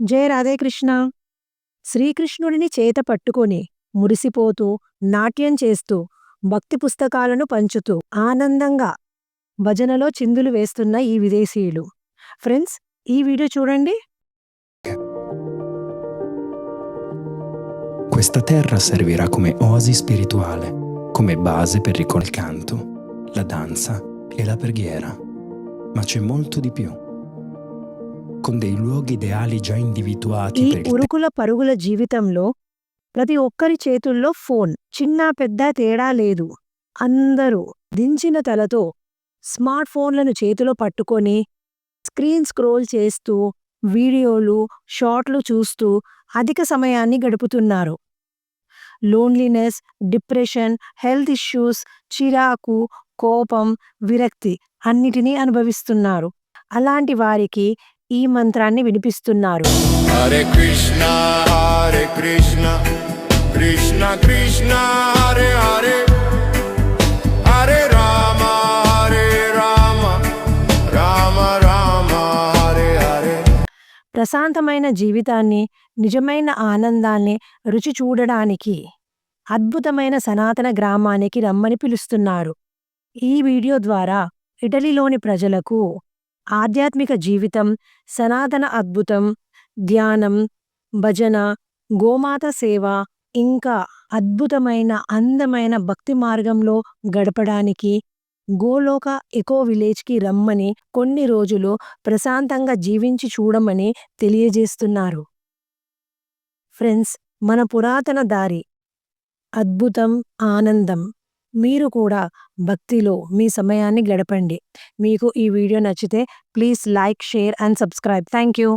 జయ రాధేకృష్ణ శ్రీకృష్ణుడిని చేత పట్టుకొని మురిసిపోతూ నాట్యం చేస్తూ భక్తి పుస్తకాలను పంచుతూ ఆనందంగా భజనలో చిందులు వేస్తున్న ఈ విదేశీయులు ఫ్రెండ్స్ ఈ వీడియో చూడండి Questa terra servirà come oasi spirituale, come base per ricordare il canto, la danza e la preghiera. Ma c'è molto di più. Con dei luoghi ideali già individuati ఈ ఉరుకుల పరుగుల జీవితంలో ప్రతి ఒక్కరి చేతుల్లో ఫోన్ చిన్న పెద్ద తేడా లేదు. అందరూ దించిన తలతో స్మార్ట్ ఫోన్లను చేతిలో పట్టుకొని స్క్రీన్ స్క్రోల్ చేస్తూ వీడియోలు షార్ట్లు చూస్తూ అధిక సమయాన్ని గడుపుతున్నారు. లోన్లీనెస్ డిప్రెషన్ హెల్త్ ఇష్యూస్ చిరాకు కోపం విరక్తి అన్నిటినీ అనుభవిస్తున్నారు. అలాంటి వారికి ఈ మంత్రాన్ని వినిపిస్తున్నారు. Hare Rama, Hare Rama, Rama Rama, Hare Hare. ప్రశాంతమైన జీవితాన్ని నిజమైన ఆనందాన్ని రుచి చూడడానికి అద్భుతమైన సనాతన గ్రామానికి రమ్మని పిలుస్తున్నారు. ఈ వీడియో ద్వారా ఇటలీలోని ప్రజలకు ఆధ్యాత్మిక జీవితం సనాతన అద్భుతం ధ్యానం భజన గోమాత సేవ ఇంకా అద్భుతమైన అందమైన భక్తి మార్గంలో గడపడానికి గోలోక ఎకో విలేజ్కి రమ్మని కొన్ని రోజులు ప్రశాంతంగా జీవించి చూడమని తెలియజేస్తున్నారు. ఫ్రెండ్స్ మన పురాతన దారి. అద్భుతం ఆనందం. మీరు కూడా భక్తిలో మీ సమయాన్ని గడపండి. మీకు ఈ వీడియో నచ్చితే please like share and subscribe. Thank you